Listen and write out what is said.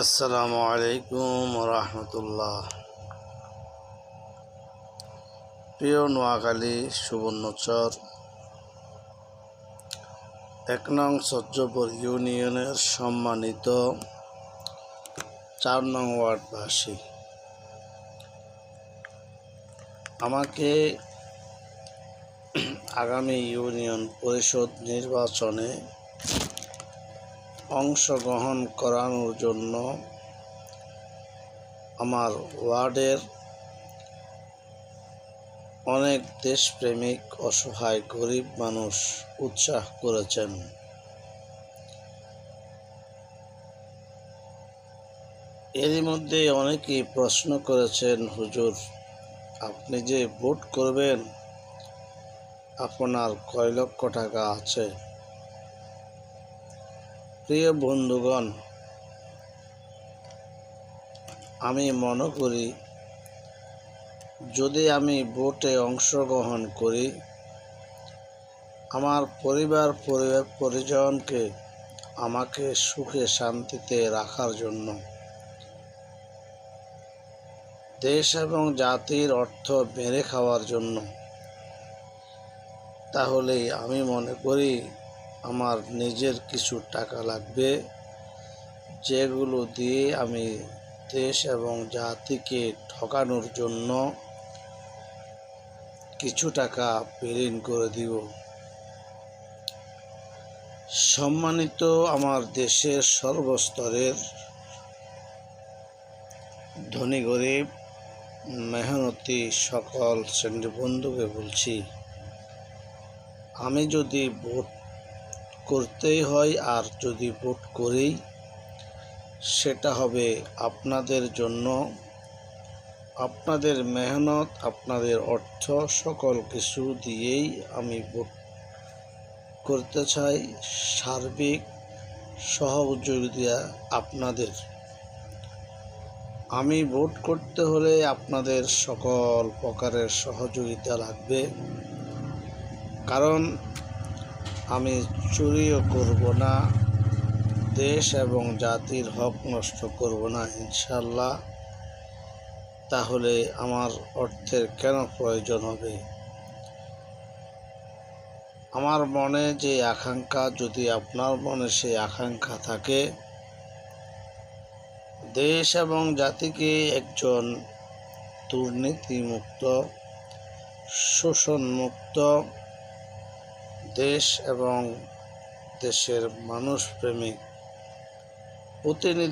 আসসালামু আলাইকুম রহমতুল্লাহ। প্রিয় নোয়াখালী সুবর্ণচর, এক নং সহ্যপুর ইউনিয়নের সম্মানিত চার নং ওয়ার্ডবাসী। আমাকে আগামী ইউনিয়ন পরিষদ নির্বাচনে অংশগ্রহণ করানোর জন্য আমার ওয়ার্ডের অনেক দেশপ্রেমিক, অসহায়, গরিব মানুষ উৎসাহ করেছেন। এরই মধ্যে অনেকেই প্রশ্ন করেছেন, হুজুর, আপনি যে ভোট করবেন, আপনার কয় লক্ষ টাকা আছে? প্রিয় বন্ধুগণ, আমি মনে করি, যদি আমি ভোটে অংশগ্রহণ করি, আমার পরিবার পরিজনকে আমাকে সুখে শান্তিতে রাখার জন্য দেশ এবং জাতির অর্থ মেরে খাওয়ার জন্য তাহলেই আমি মনে করি আমার নিজের কিছু টাকা লাগবে, যেগুলো দিয়ে আমি দেশ এবং জাতিকে ঠকানোর জন্য কিছু টাকা প্রেরণ করে দিব। সম্মানিত আমার দেশের সর্বস্তরের ধনী গরিব, মেহনতি সকল শ্রেণির বন্ধুকে বলছি, আমি যদি ভোট করতেই হয় আর যদি ভোট করি সেটা হবে আপনাদের জন্য। আপনাদের মেহনত, আপনাদের অর্থ, সকল কিছু দিয়েই আমি ভোট করতে চাই। সার্বিক সহযোগিতা আপনাদের। আমি ভোট করতে হলে আপনাদের সকল প্রকারের সহযোগিতা লাগবে। কারণ আমি চুরিও করব না, দেশ এবং জাতির হক নষ্ট করব না ইনশাল্লাহ তাহলে আমার অর্থের কেন প্রয়োজন হবে? আমার মনে যে আকাঙ্ক্ষা, যদি আপনার মনে সেই আকাঙ্ক্ষা থাকে, দেশ এবং জাতিকে একজন দুর্নীতিমুক্ত, শোষণমুক্ত দেশ এবং দেশের মানুষ প্রেমিক প্রতিনিধি